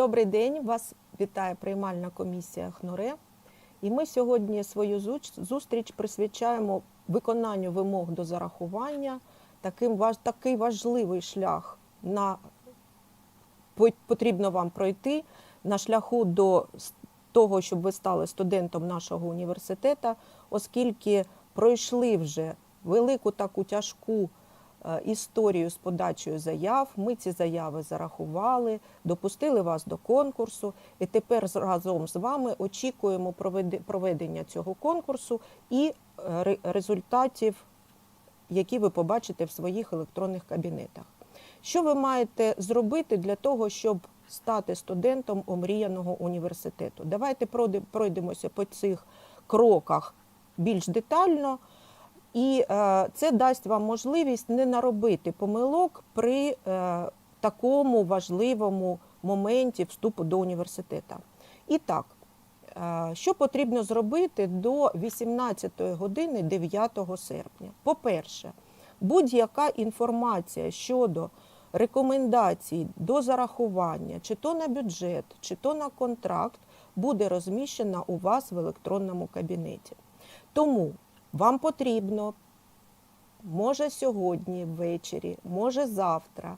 Добрий день, вас вітає приймальна комісія ХНУРЕ. І ми сьогодні свою зустріч присвячаємо виконанню вимог до зарахування. Таким такий важливий шлях на по- потрібно вам пройти на шляху до того, щоб ви стали студентом нашого університету, оскільки пройшли вже велику таку тяжку історію з подачею заяв. Ми ці заяви зарахували, допустили вас до конкурсу, і тепер разом з вами очікуємо проведе- проведення цього конкурсу і е, результатів, які ви побачите в своїх електронних кабінетах. Що ви маєте зробити для того, щоб стати студентом омріяного університету? Давайте пройде- пройдемося по цих кроках більш детально. І е, це дасть вам можливість не наробити помилок при е, такому важливому моменті вступу до університету. І так, е, що потрібно зробити до 18 години 9 серпня? По-перше, будь-яка інформація щодо рекомендацій до зарахування, чи то на бюджет, чи то на контракт, буде розміщена у вас в електронному кабінеті. Тому вам потрібно, може сьогодні ввечері, може завтра.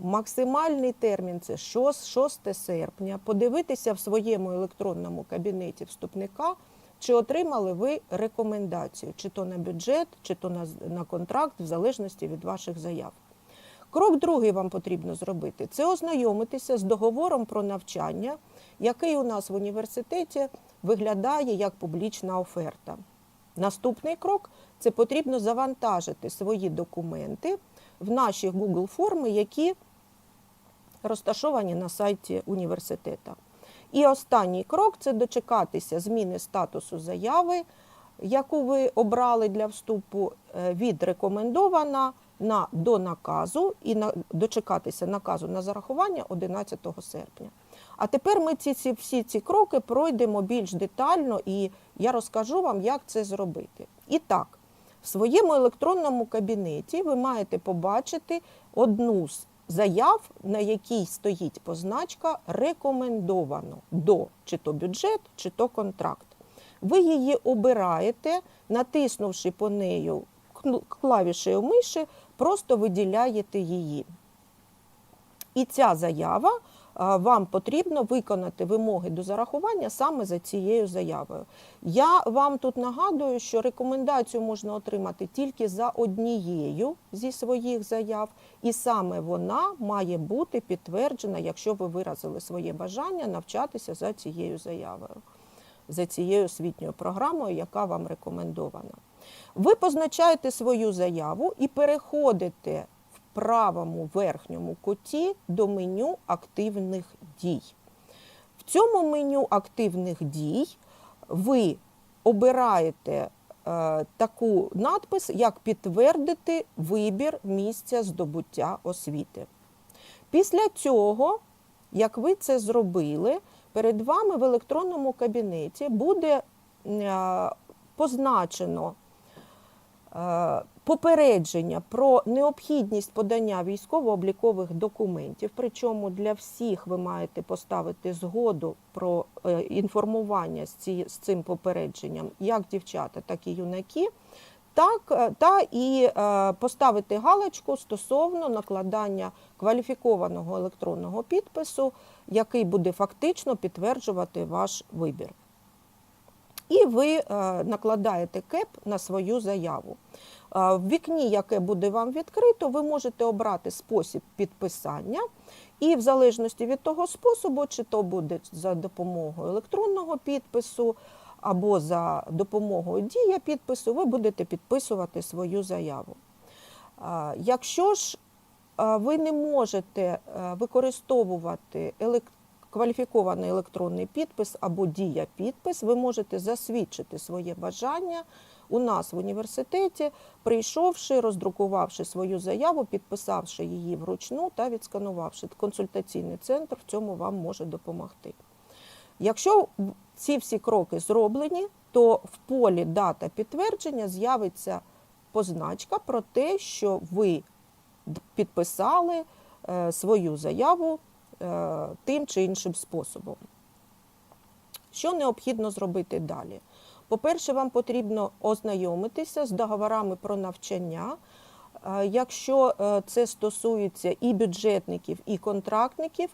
Максимальний термін це 6 6 серпня. Подивитися в своєму електронному кабінеті вступника, чи отримали ви рекомендацію, чи то на бюджет, чи то на, на контракт, в залежності від ваших заяв. Крок другий вам потрібно зробити це ознайомитися з договором про навчання, який у нас в університеті виглядає як публічна оферта. Наступний крок це потрібно завантажити свої документи в наші Google форми, які розташовані на сайті університету. І останній крок це дочекатися зміни статусу заяви, яку ви обрали для вступу е, від рекомендована на до наказу і на дочекатися наказу на зарахування 11 серпня. А тепер ми ці, ці всі ці кроки пройдемо більш детально, і я розкажу вам, як це зробити. І так, в своєму електронному кабінеті ви маєте побачити одну з заяв, на якій стоїть позначка рекомендовано до чи то бюджет, чи то контракт. Ви її обираєте, натиснувши по нею клавішею миші, просто виділяєте її. І ця заява вам потрібно виконати вимоги до зарахування саме за цією заявою. Я вам тут нагадую, що рекомендацію можна отримати тільки за однією зі своїх заяв, і саме вона має бути підтверджена, якщо ви виразили своє бажання навчатися за цією заявою, за цією освітньою програмою, яка вам рекомендована. Ви позначаєте свою заяву і переходите правому верхньому куті до меню активних дій. В цьому меню активних дій ви обираєте е, таку надпис, як підтвердити вибір місця здобуття освіти. Після цього, як ви це зробили, перед вами в електронному кабінеті буде е, позначено е, попередження про необхідність подання військово-облікових документів. Причому для всіх ви маєте поставити згоду про е, інформування з, цим попередженням, як дівчата, так і юнаки. Так, е, та і е, поставити галочку стосовно накладання кваліфікованого електронного підпису, який буде фактично підтверджувати ваш вибір. І ви е, накладаєте кеп на свою заяву. Е, В вікні, яке буде вам відкрито, ви можете обрати спосіб підписання, і в залежності від того способу, чи то буде за допомогою електронного підпису або за допомогою дія підпису, ви будете підписувати свою заяву. Е, Якщо ж ви не можете використовувати елек- кваліфікований електронний підпис або дія підпис, ви можете засвідчити своє бажання у нас в університеті, прийшовши, роздрукувавши свою заяву, підписавши її вручну та відсканувавши. Консультаційний центр в цьому вам може допомогти. Якщо ці всі кроки зроблені, то в полі дата підтвердження з'явиться позначка про те, що ви підписали е, свою заяву тим чи іншим способом. Що необхідно зробити далі? По-перше, вам потрібно ознайомитися з договорами про навчання. Е, Якщо е, це стосується і бюджетників, і контрактників,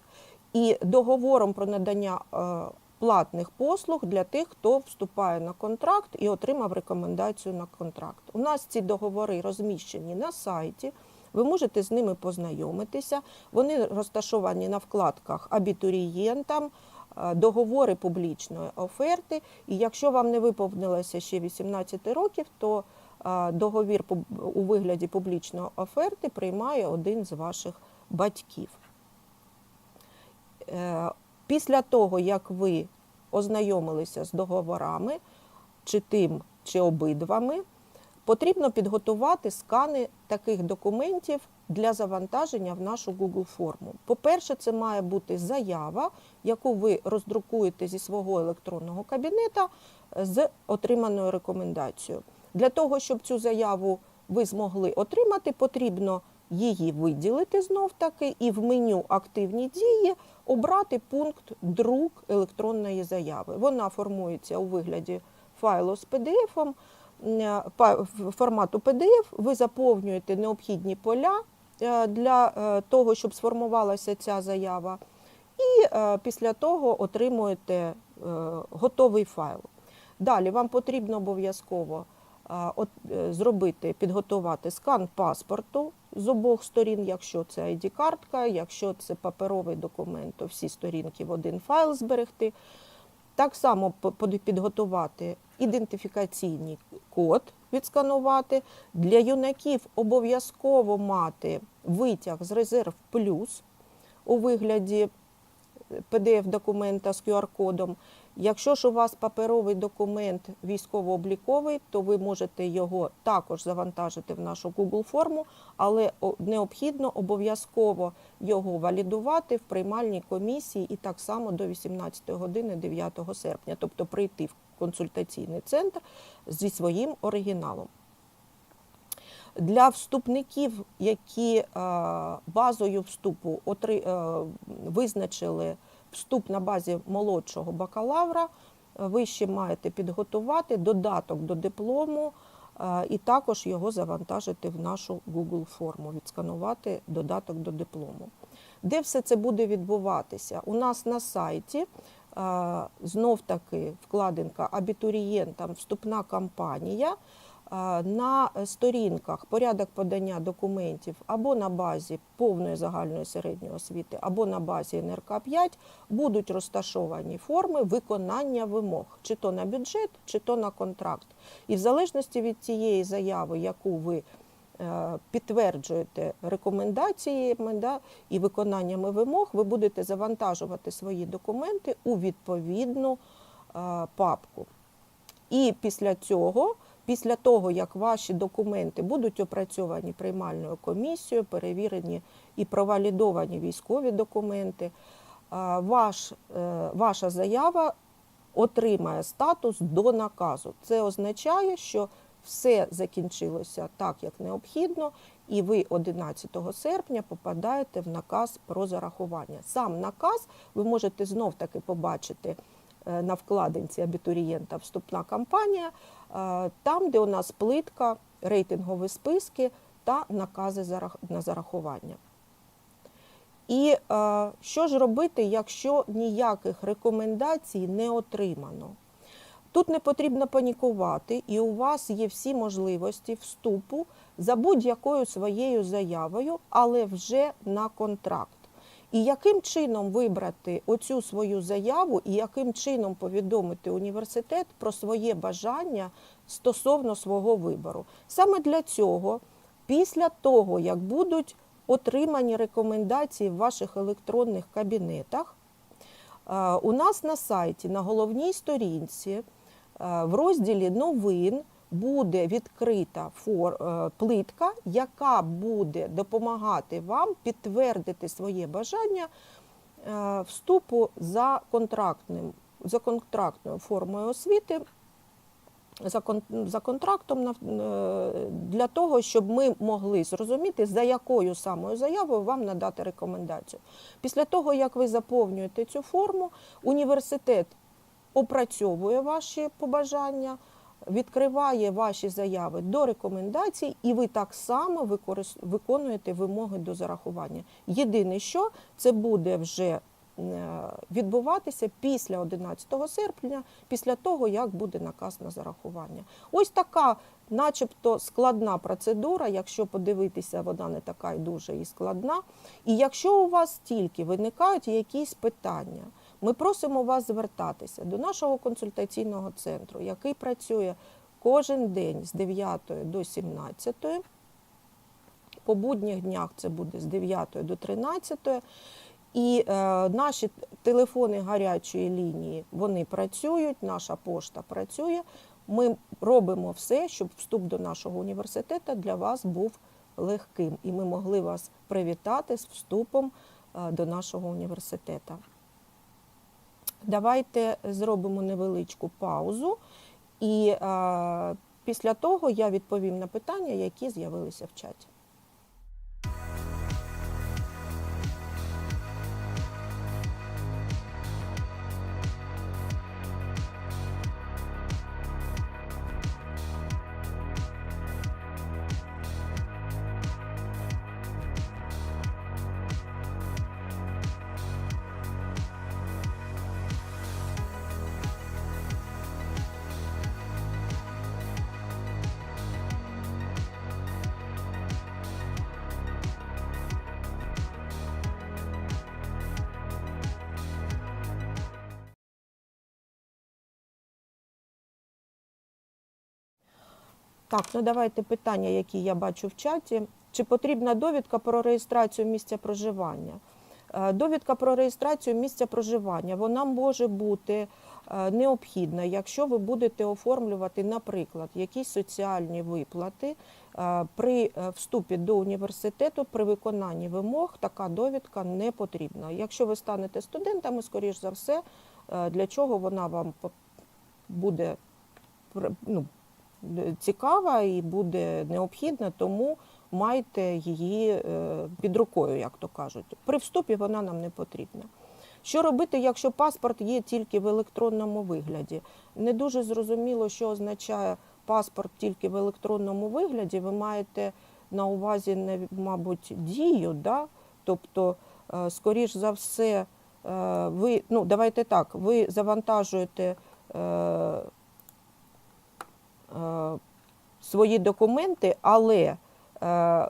і договором про надання е, платних послуг для тих, хто вступає на контракт і отримав рекомендацію на контракт. У нас ці договори розміщені на сайті. Ви можете з ними познайомитися. Вони розташовані на вкладках абітурієнтам, е, договори публічної оферти. І якщо вам не виповнилося ще 18 років, то е, договір у вигляді публічної оферти приймає один з ваших батьків. Е, Після того, як ви ознайомилися з договорами, чи тим, чи обидвами, потрібно підготувати скани таких документів для завантаження в нашу Google форму. По-перше, це має бути заява, яку ви роздрукуєте зі свого електронного кабінета з отриманою рекомендацією. Для того, щоб цю заяву ви змогли отримати, потрібно її виділити знов таки і в меню Активні дії обрати пункт друк електронної заяви. Вона формується у вигляді файлу з PDF, е, па- в- формату PDF. Ви заповнюєте необхідні поля е, для е, того, щоб сформувалася ця заява, і е, після того отримуєте е, готовий файл. Далі вам потрібно обов'язково е, зробити, підготувати скан паспорту з обох сторін, якщо це ID-картка, якщо це паперовий документ, то всі сторінки в один файл зберегти. Так само підготувати ідентифікаційний код, відсканувати. Для юнаків обов'язково мати витяг з резерв плюс у вигляді PDF-документа з QR-кодом. Якщо ж у вас паперовий документ військово-обліковий, то ви можете його також завантажити в нашу Google форму, але необхідно обов'язково його валідувати в приймальній комісії і так само до 18 години 9 серпня, тобто прийти в консультаційний центр зі своїм оригіналом. Для вступників, які е, базою вступу е, визначили вступ на базі молодшого бакалавра, ви ще маєте підготувати додаток до диплому е, і також його завантажити в нашу Google форму, відсканувати додаток до диплому. Де все це буде відбуватися? У нас на сайті знов таки вкладинка абітурієнтам вступна кампанія. На сторінках порядок подання документів або на базі повної загальної середньої освіти, або на базі НРК 5 будуть розташовані форми виконання вимог, чи то на бюджет, чи то на контракт. І в залежності від цієї заяви, яку ви підтверджуєте рекомендаціями да, і виконаннями вимог, ви будете завантажувати свої документи у відповідну е, папку. І після цього, після того, як ваші документи будуть опрацьовані приймальною комісією, перевірені і провалідовані військові документи, ваш, е, ваша заява отримає статус до наказу. Це означає, що все закінчилося так, як необхідно, і ви 11 серпня попадаєте в наказ про зарахування. Сам наказ ви можете знов таки побачити е, на вкладинці абітурієнта вступна кампанія, е, там, де у нас плитка, рейтингові списки та накази на зарахування. І е, що ж робити, якщо ніяких рекомендацій не отримано? Тут не потрібно панікувати, і у вас є всі можливості вступу за будь-якою своєю заявою, але вже на контракт. І яким чином вибрати оцю свою заяву, і яким чином повідомити університет про своє бажання стосовно свого вибору? Саме для цього, після того, як будуть отримані рекомендації в ваших електронних кабінетах, Е, У нас на сайті на головній сторінці в розділі новин буде відкрита е, плитка, яка буде допомагати вам підтвердити своє бажання е, вступу за контрактним за контрактною формою освіти за, кон- за контрактом е, для того, щоб ми могли зрозуміти, за якою самою заявою вам надати рекомендацію. Після того, як ви заповнюєте цю форму, університет опрацьовує ваші побажання, відкриває ваші заяви до рекомендацій, і ви так само виконуєте вимоги до зарахування. Єдине, що це буде вже е, відбуватися після 11 серпня, після того, як буде наказ на зарахування. Ось така, начебто, складна процедура. Якщо подивитися, вона не така й дуже і складна. І якщо у вас тільки виникають якісь питання, ми просимо вас звертатися до нашого консультаційного центру, який працює кожен день з 9 до 17. По будніх днях це буде з 9 до 13. І е, наші телефони гарячої лінії вони працюють, наша пошта працює. Ми робимо все, щоб вступ до нашого університету для вас був легким, і ми могли вас привітати з вступом е, до нашого університету. Давайте зробимо невеличку паузу, і е, після того я відповім на питання, які з'явилися в чаті. Так, ну давайте питання, які я бачу в чаті. Чи потрібна довідка про реєстрацію місця проживання? Е, Довідка про реєстрацію місця проживання вона може бути е, необхідна, якщо ви будете оформлювати, наприклад, якісь соціальні виплати е, при вступі до університету, при виконанні вимог така довідка не потрібна. Якщо ви станете студентами, скоріш за все, для чого вона вам буде ну, цікава і буде необхідна, тому майте її е, під рукою, як то кажуть. При вступі вона нам не потрібна. Що робити, якщо паспорт є тільки в електронному вигляді? Не дуже зрозуміло, що означає паспорт тільки в електронному вигляді. Ви маєте на увазі, мабуть, дію, да? тобто, е, скоріш за все, е, ви, ну, давайте так, ви завантажуєте свої документи, але е,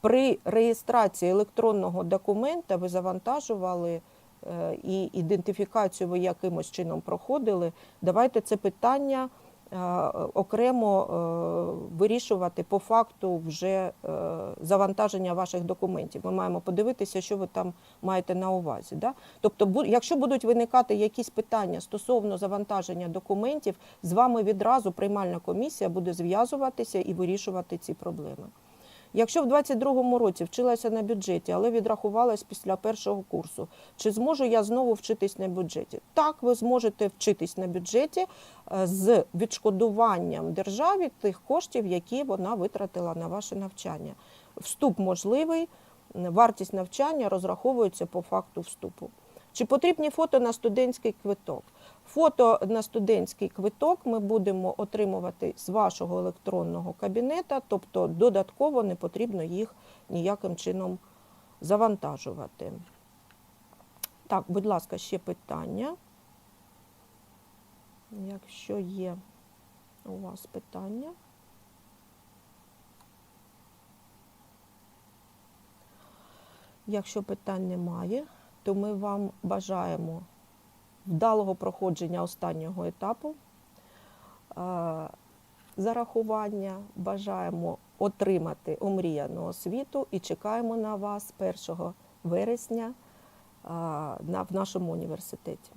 при реєстрації електронного документа ви завантажували е, і ідентифікацію ви якимось чином проходили. Давайте це питання е, окремо е, вирішувати по факту вже е, завантаження ваших документів. Ми маємо подивитися, що ви там маєте на увазі. Да? Тобто, якщо будуть виникати якісь питання стосовно завантаження документів, з вами відразу приймальна комісія буде зв'язуватися і вирішувати ці проблеми. Якщо в 22-му році вчилася на бюджеті, але відрахувалась після першого курсу, чи зможу я знову вчитись на бюджеті? Так, ви зможете вчитись на бюджеті е, з відшкодуванням державі тих коштів, які вона витратила на ваше навчання. Вступ можливий, вартість навчання розраховується по факту вступу. Чи потрібні фото на студентський квиток? Фото на студентський квиток ми будемо отримувати з вашого електронного кабінета, тобто додатково не потрібно їх ніяким чином завантажувати. Так, будь ласка, ще питання. Якщо є у вас питання. Якщо питань немає, то ми вам бажаємо вдалого проходження останнього етапу зарахування. Бажаємо отримати омріяну освіту і чекаємо на вас 1 вересня в нашому університеті.